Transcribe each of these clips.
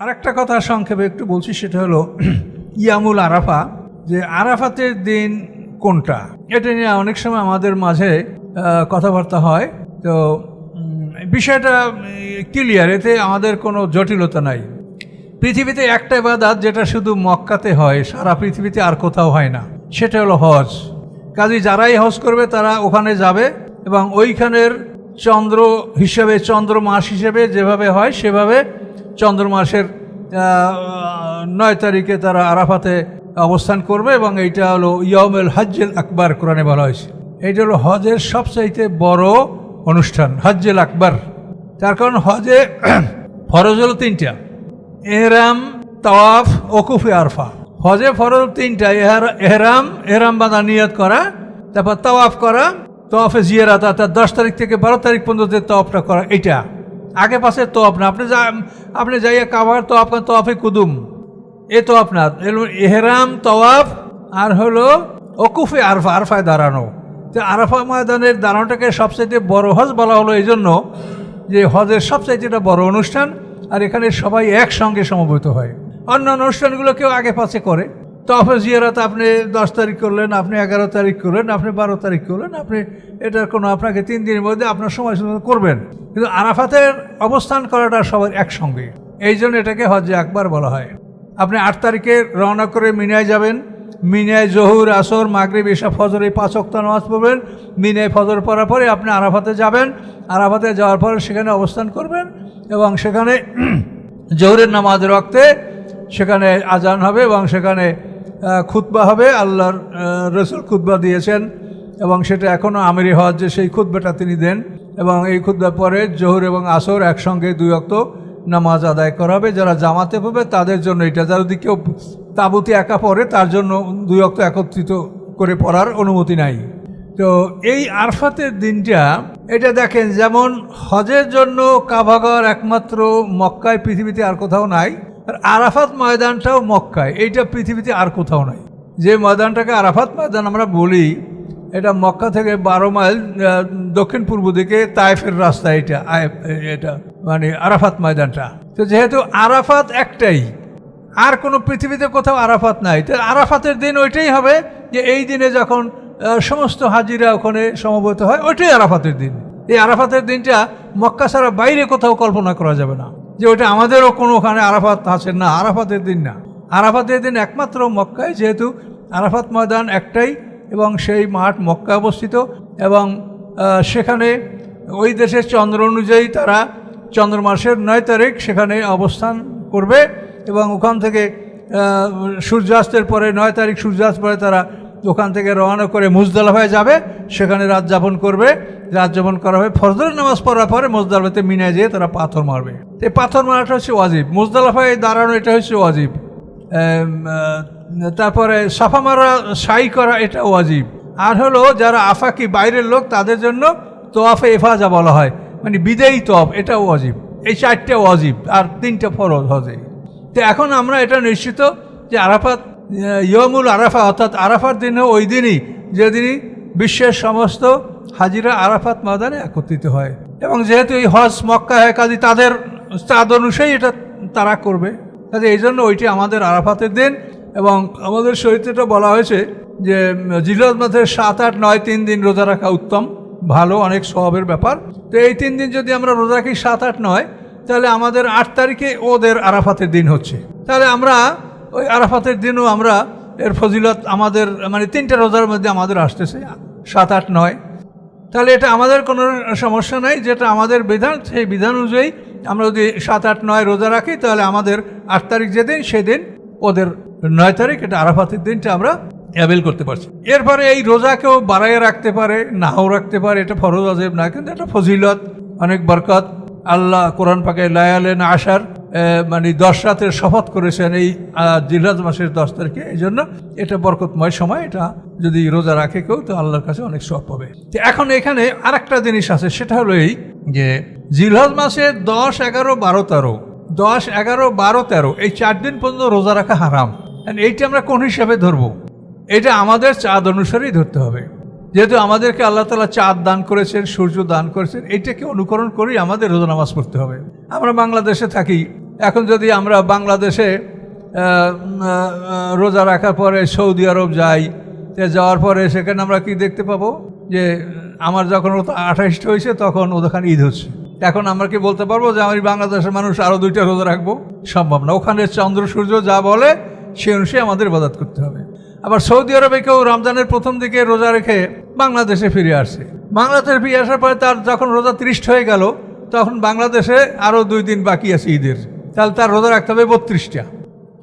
আরেকটা কথা সংক্ষেপে একটু বলছি, সেটা হলো ইয়ামুল আরাফা, যে আরাফাতের দিন কোনটা? এটা নিয়ে অনেক সময় আমাদের মাঝে কথাবার্তা হয়। তো বিষয়টা ক্লিয়ার এতে আমাদের কোনো জটিলতা নাই। পৃথিবীতে একটা ইবাদত যেটা শুধু মক্কাতে হয়, সারা পৃথিবীতে আর কোথাও হয় না, সেটা হলো হজ। কাজে যারাই হজ করবে, তারা ওখানে যাবে এবং ওইখানের চন্দ্র হিসেবে চন্দ্র মাস হিসেবে যেভাবে হয়, সেভাবে চন্দ্র মাসের নয় তারিখে তারা আরাফাতে অবস্থান করবে এবং এইটা হলো ইয়মেল হজ্জেল আকবর কোরআনে বলা হয়েছে। এইটা হলো হজের সবচাইতে বড় অনুষ্ঠান, হজ্জেল আকবর। তার কারণ হজে ফরজ হলো তিনটা, এহরাম, তাওয়াফ ওকুফে আরফা। হজে ফরজ তিনটা, এহার- এহরাম এহরাম বাঁধা নিয়ত করা, তারপর তাওয়াফ করা, তওয়াফে জিয়ারাত, অর্থাৎ দশ তারিখ থেকে বারো তারিখ পর্যন্ত তওয়াফটা করা এটা আগে পাশে তওয়াফ না। আপনি যা আপনি যাইয়া কাবার তওয়াফ করেন তওয়াফে কুদুম। এ তো আপনার এহরাম, তওয়াফ, আর হলো ওকুফে আরফা আরফায় দাঁড়ানো। তো আরফা ময়দানের দাঁড়ানোটাকে সবচাইতে বড় হজ বলা হলো এই জন্য যে হজের এটা বড় অনুষ্ঠান, আর এখানে সবাই একসঙ্গে সমবেত হয়। অন্য অনুষ্ঠানগুলো কেউ আগে পাশে করে। তফে জিয়ারাত আপনি দশ তারিখ করলেন, আপনি এগারো তারিখ করলেন, আপনি বারো তারিখ করলেন, আপনি এটার কোনো আপনাকে তিন দিনের মধ্যে আপনার সময় করবেন। কিন্তু আরাফাতের অবস্থান করাটা সবার একসঙ্গে। এই জন্য এটাকে হজে একবার বলা হয়। আপনি আট তারিখে রওনা করে মিনায় যাবেন। মিনায় জহুর, আসর, মাগরিব এসা ফজর এই পাঁচ নামাজ পড়বেন। মিনায় ফজর পড়ার পরে আপনি আরাফাতে যাবেন। আরাফাতে যাওয়ার পরে সেখানে অবস্থান করবেন এবং সেখানে জহুরের নামাজ রক্তে সেখানে আজান হবে এবং সেখানে খুতবা হবে, আল্লাহর রসুল খুতবা দিয়েছেন এবং সেটা এখনও আমিরি হজ যে সেই খুতবাটা তিনি দেন এবং এই খুতবার পরে জহুর এবং আসর একসঙ্গে দুই অক্ত নামাজ আদায় করা হবে। যারা জামাতে পাবে তাদের জন্য এটা। যারা যদি কেউ তাবুতে একা পড়ে, তার জন্য দুই অক্ত একত্রিত করে পড়ার অনুমতি নাই। তো এই আরফাতের দিনটা, এটা দেখেন যেমন হজের জন্য কাভাগর একমাত্র মক্কায় পৃথিবীতে আর কোথাও নাই আরাফাত ময়দানটাও মক্কায়। এইটা পৃথিবীতে আর কোথাও নাই। যে ময়দানটাকে আরাফাত ময়দান আমরা বলি, এটা মক্কা থেকে বারো মাইল দক্ষিণ পূর্ব দিকে তায়েফের রাস্তা এটা এটা মানে আরাফাত ময়দানটা। তো যেহেতু আরাফাত একটাই, আর কোনো পৃথিবীতে কোথাও আরাফাত নাই। তো আরাফাতের দিন ওইটাই হবে যে এই দিনে যখন সমস্ত হাজিরা ওখানে সমবেত হয়, ওইটাই আরাফাতের দিন। এই আরাফাতের দিনটা মক্কা ছাড়া বাইরে কোথাও কল্পনা করা যাবে না। যে ওটা আমাদেরও কোনো ওখানে আরাফাত আছে না, আরাফাতের দিন না। আরাফাতের দিন একমাত্র মক্কায়, যেহেতু আরাফাত ময়দান একটাই এবং সেই মাঠ মক্কা অবস্থিত এবং সেখানে ওই দেশের চন্দ্র অনুযায়ী তারা চন্দ্র মাসের নয় তারিখ সেখানে অবস্থান করবে এবং ওখান থেকে সূর্যাস্তের পরে, নয় তারিখ সূর্যাস্ত পরে তারা ওখান থেকে রওনা করে মুজদালাফায় যাবে, সেখানে রাত যাপন করবে। রাত যাপন করা হবে ফজরের নামাজ পড়ার পরে মুজদালাফাতে মিনায় যেয়ে তারা পাথর মারবে। এই পাথর মারাটা হচ্ছে ওয়াজিব। মুজদালাফায় দাঁড়ানো এটা হচ্ছে ওয়াজিব। তারপরে সাফা মারা সাই করা এটা ওয়াজিব। আর হলো যারা আফাকি বাইরের লোক, তাদের জন্য তোয়াফে এফাজা বলা হয়। মানে বিদেয়ী তফ এটা ওয়াজিব। এই চারটে ওয়াজিব, আর তিনটে ফরজ হজে। তো এখন আমরা এটা নিশ্চিত যে আরাফাত ইয়মুল আরাফা অর্থাৎ আরাফার দিনে ওই দিনই যেদিনই বিশ্বের সমস্ত হাজিরা আরাফাত ময়দানে একত্রিত হয়। এবং যেহেতু এই হজ মক্কা হয় কাজে তাদের চাঁদ অনুসারী এটা তারা করবে কাজে এই জন্য ওইটি আমাদের আরাফাতের দিন। এবং আমাদের শরীরটা বলা হয়েছে যে জিলত মাসের সাত, আট, নয়, তিন দিন রোজা রাখা উত্তম, ভালো, অনেক স্বভাবের ব্যাপার। তো এই তিন দিন যদি আমরা রোজা রাখি সাত, আট, নয়, তাহলে আমাদের আট তারিখে ওদের আরাফাতের দিন হচ্ছে। তাহলে আমরা ওই আরাফাতের দিনও আমরা এর ফজিলত আমাদের মানে তিনটা রোজার মধ্যে আমাদের আসতেছে, সাত, আট, নয়। তাহলে এটা আমাদের কোনো সমস্যা নাই, যেটা আমাদের বিধান, সেই বিধান অনুযায়ী আমরা যদি সাত, আট, নয় রোজা রাখি, তাহলে আমাদের আট তারিখ যেদিন, সেদিন ওদের নয় তারিখ, এটা আরাফাতের দিনটা আমরা অ্যাভেল করতে পারছি। এরপরে এই রোজাকেও বাড়াইয়ে রাখতে পারে, নাও রাখতে পারে, এটা ফরজ আজেব না, কিন্তু এটা ফজিলত, অনেক বরকত। আল্লাহ কোরআন পাকে লায়ালেন আসার মানে দশ রাতের শপথ করেছেন এই জিলহাজ মাসের দশ তারিখে। এই জন্য এটা বরকতময় সময়, এটা যদি রোজা রাখে কেউ, তো আল্লাহর কাছে অনেক সব পাবে। তো এখন এখানে আরেকটা জিনিস আছে, সেটা হলো এই যে জিলহজ মাসের দশ, এগারো, বারো, তেরো, দশ, এগারো, বারো, তেরো, এই চার দিন পর্যন্ত রোজা রাখা হারাম। এইটা আমরা কোন হিসাবে ধরবো? এটা আমাদের চাঁদ অনুসারেই ধরতে হবে। যেহেতু আমাদেরকে আল্লাহ তালা চাঁদ দান করেছেন, সূর্য দান করেছেন এইটাকে অনুকরণ করেই আমাদের রোজা নামাজ পড়তে হবে। আমরা বাংলাদেশে থাকি। এখন যদি আমরা বাংলাদেশে রোজা রাখার পরে সৌদি আরব যাই যাওয়ার পরে সেখানে আমরা কি দেখতে পাবো? যে আমার যখন আঠাশটা হয়েছে, তখন ওখানে ঈদ হচ্ছে। এখন আমরা কি বলতে পারব যে আমি বাংলাদেশের মানুষ আরও দুইটা রোজা রাখব? সম্ভব না। ওখানে চন্দ্র সূর্য যা বলে, সে অনুসারে আমাদের ইবাদত করতে হবে। সৌদি আরবে কেউ রমজানের প্রথম দিকে রোজা রেখে বাংলাদেশে ফিরে আসছে বাংলাদেশে ফিরে আসার পরে তার যখন রোজা ত্রিশ হয়ে গেল, তখন বাংলাদেশে আরও দুই দিন বাকি আছে ঈদের। তাহলে তার রোজা রাখতে হবে বত্রিশটা।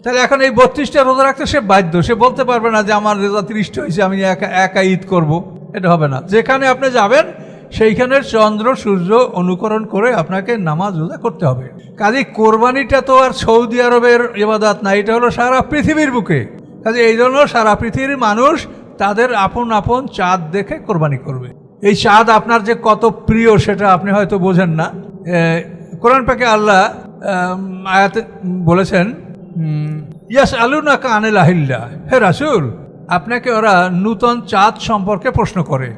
তাহলে এখন এই বত্রিশটা রোজা রাখতে সে বাধ্য। সে বলতে পারবে না যে আমার রোজা ত্রিশটা হয়েছে, আমি একা একা ঈদ করব। এটা হবে না। যেখানে আপনি যাবেন সেইখানের চন্দ্র, সূর্য অনুকরণ করে আপনাকে নামাজ রোজা করতে হবে। কাজে কোরবানিটা তো আর সৌদি আরবের ইবাদাত না, এটা হলো সারা পৃথিবীর বুকে। কাজে এই জন্য সারা পৃথিবীর মানুষ তাদের আপন আপন চাঁদ দেখে কোরবানি করবে। এই চাঁদ আপনার যে কত প্রিয় সেটা আপনি হয়তো বোঝেন না। কোরআন পাকে আল্লাহ আয়াতে বলেছেন ইয়াস আলু না কানেল আহিল্লা। হে রাসুল, আপনাকে ওরা নূতন চাঁদ সম্পর্কে প্রশ্ন করে।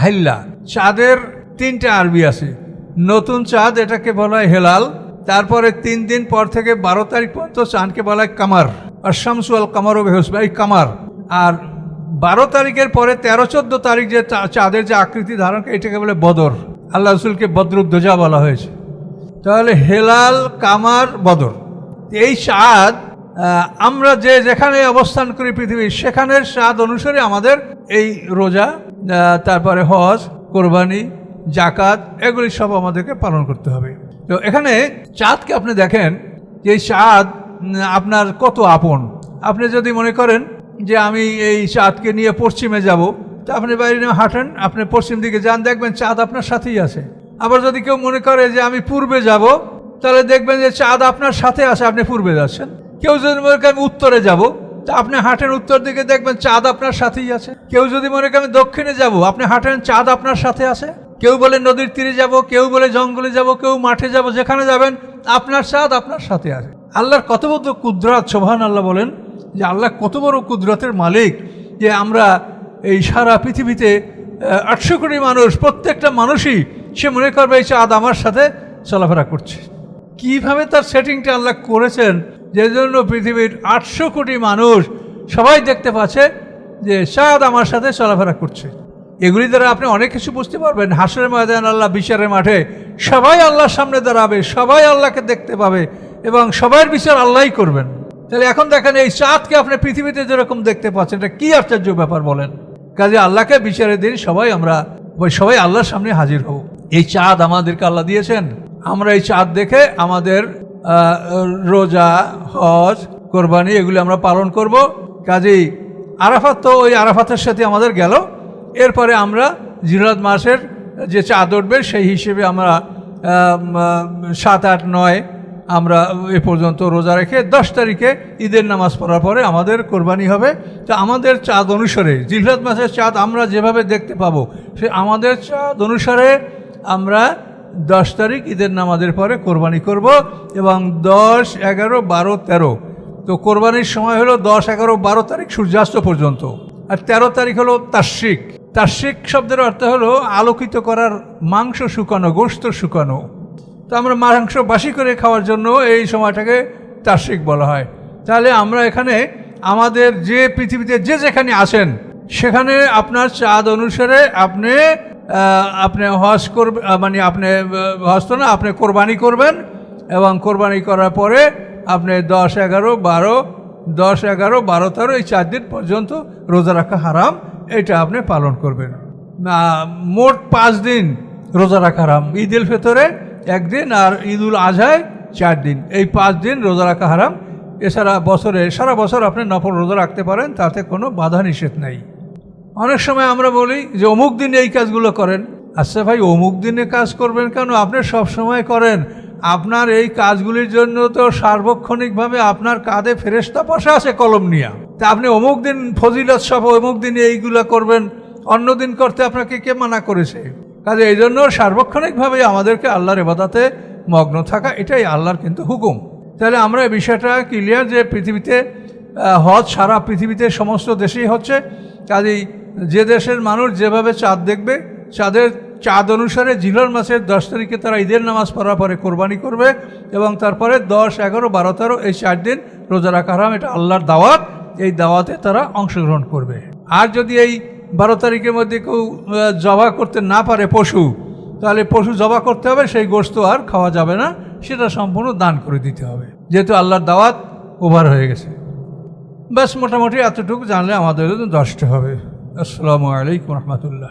আহিল্লা, চাঁদের তিনটে আরবি আছে। নতুন চাঁদ এটাকে বলা হয় হেলাল, তারপরে তিন দিন পর থেকে বারো তারিখ পর্যন্ত চাঁদকে বলা হয় কামার। আর শামসু আল কামার ও বেহসবা এই কামার। আর বারো তারিখের পরে তেরো চোদ্দ তারিখ যে চাঁদের যে আকৃতি ধারণ এটাকে বলে বদর। আল্লাহ রসুলকে বদরুদ্দোজা বলা হয়েছে। তাহলে হেলাল, কামার, বদর। এই স্বাদ আমরা যে যেখানে অবস্থান করি পৃথিবীর, সেখানের স্বাদ অনুসারে আমাদের এই রোজা তারপরে হজ, কোরবানি জাকাত এগুলি সব আমাদেরকে পালন করতে হবে। তো এখানে চাঁদকে আপনি দেখেন, যে এই চাঁদ আপনার কত আপন? আপনি যদি মনে করেন যে আমি এই চাঁদকে নিয়ে পশ্চিমে যাব, তা আপনি বাইরে নিয়ে হাঁটেন, আপনি পশ্চিম দিকে যান, দেখবেন চাঁদ আপনার সাথেই আছে। আবার যদি কেউ মনে করে যে আমি পূর্বে যাব, তাহলে দেখবেন যে চাঁদ আপনার সাথে আছে, আপনি পূর্বে যাচ্ছেন। কেউ যদি মনে করে আমি উত্তরে যাব, তা আপনি হাঁটেন উত্তর দিকে, দেখবেন চাঁদ আপনার সাথেই আছে। কেউ যদি মনে করে আমি দক্ষিণে যাব, আপনি হাঁটেন চাঁদ আপনার সাথে আছে। কেউ বলে নদীর তীরে যাব, কেউ বলে জঙ্গলে যাব, কেউ মাঠে যাব, যেখানে যাবেন, আপনার চাঁদ আপনার সাথে আছে। আল্লাহর কত বড় কুদরাত সোভান আল্লাহ বলেন যে আল্লাহ কত বড় কুদরতের মালিক যে আমরা এই সারা পৃথিবীতে আটশো কোটি মানুষ, প্রত্যেকটা মানুষই সে মনে করবে এই চাঁদ আমার সাথে চলাফেরা করছে। কীভাবে তার সেটিংটা আল্লাহ করেছেন? যে জন্য পৃথিবীর আটশো কোটি মানুষ সবাই দেখতে পাচ্ছে যে চাঁদ আমার সাথে চলাফেরা করছে। এগুলি দ্বারা আপনি অনেক কিছু বুঝতে পারবেন। হাসরের ময়দান আল্লাহ বিচারের মাঠে সবাই আল্লাহর সামনে দাঁড়াবে, সবাই আল্লাহকে দেখতে পাবে। এবং সবার বিচার আল্লাহই করবেন। তাহলে এখন দেখেন এই চাঁদকে আপনি পৃথিবীতে যেরকম দেখতে পাচ্ছেন, এটা কি আশ্চর্য ব্যাপার বলেন? কাজে আল্লাহকে বিচারের দিন সবাই আমরা, সবাই আল্লাহর সামনে হাজির হব। এই চাঁদ আমাদেরকে আল্লাহ দিয়েছেন। আমরা এই চাঁদ দেখে আমাদের রোজা, হজ, কোরবানি এগুলি আমরা পালন করব। কাজেই আরাফাত তো ওই আরাফাতের সাথে আমাদের গেল। এরপরে আমরা জিরাত মাসের যে চাঁদ উঠবে, সেই হিসেবে আমরা সাত, আট, নয় আমরা এ পর্যন্ত রোজা রেখে দশ তারিখে ঈদের নামাজ পড়ার পরে আমাদের কোরবানি হবে। তো আমাদের চাঁদ অনুসারে জিলহাত মাসের চাঁদ আমরা যেভাবে দেখতে পাবো, সে আমাদের চাঁদ অনুসারে আমরা দশ তারিখ ঈদের নামাজের পরে কোরবানি করব এবং দশ, এগারো, বারো, তেরো। তো কোরবানির সময় হলো দশ, এগারো, বারো তারিখ সূর্যাস্ত পর্যন্ত। আর তেরো তারিখ হলো তার্শিক তার্শিক শব্দের অর্থ হলো আলোকিত করার মাংস শুকানো গোস্ত শুকানো। তো আমরা মাংস বাসি করে খাওয়ার জন্য এই সময়টাকে তার্শিক বলা হয়। তাহলে আমরা এখানে আমাদের যে পৃথিবীতে যে যেখানে আসেন সেখানে আপনার চাঁদ অনুসারে আপনি আপনি হজ করবে মানে আপনি হজ তো না, আপনি কোরবানি করবেন এবং কোরবানি করার পরে আপনি দশ এগারো বারো, দশ এগারো বারো তেরো এই চার দিন পর্যন্ত রোজা রাখা হারাম, এটা আপনি পালন করবেন। মোট পাঁচ দিন রোজা রাখা হারাম। ঈদ উল ফিতরে একদিন আর ঈদ উল আজহায় চার দিন। এই পাঁচ দিন রোজা রাখা হারাম। এছাড়া বছরে, সারা বছর আপনি নফল রোজা রাখতে পারেন, তাতে কোনো বাধা নিষেধ নেই। অনেক সময় আমরা বলি যে, অমুক দিনে এই কাজগুলো করেন। আচ্ছা ভাই, অমুক দিনে কাজ করবেন কেন? আপনি সব সময় করেন। আপনার এই কাজগুলির জন্য তো সার্বক্ষণিকভাবে আপনার কাঁধে ফেরেস্তা বসা আছে কলম নিয়া। তা আপনি অমুক দিন ফজিলত সব অমুক দিনে এইগুলা করবেন। অন্য দিন করতে আপনাকে কে মানা করেছে? কাজে এই জন্য সার্বক্ষণিকভাবে আমাদেরকে আল্লাহর এবাদাতে মগ্ন থাকা, এটাই আল্লাহর কিন্তু হুকুম। তাহলে আমরা এই বিষয়টা ক্লিয়ার যে পৃথিবীতে হজ সারা পৃথিবীতে সমস্ত দেশেই হচ্ছে। কাজেই যে দেশের মানুষ যেভাবে চাঁদ দেখবে, চাঁদের চাঁদ অনুসারে জিলর মাসের দশ তারিখে তারা ঈদের নামাজ পড়ার পরে কোরবানি করবে এবং তারপরে দশ, এগারো, বারো, তেরো এই চার দিন রোজা রাখা হারাম, এটা আল্লাহর দাওয়াত। এই দাওয়াতে তারা অংশগ্রহণ করবে। আর যদি এই বারো তারিখের মধ্যে কেউ জবা করতে না পারে পশু, তাহলে পশু জবা করতে হবে, সেই গোস্ত আর খাওয়া যাবে না, সেটা সম্পূর্ণ দান করে দিতে হবে। যেহেতু আল্লাহর দাওয়াত ওভার হয়ে গেছে। ব্যাস, মোটামুটি এতটুকু জানলে আমাদের দশটা হবে। আসসালামু আলাইকুম রহমতুল্লাহ।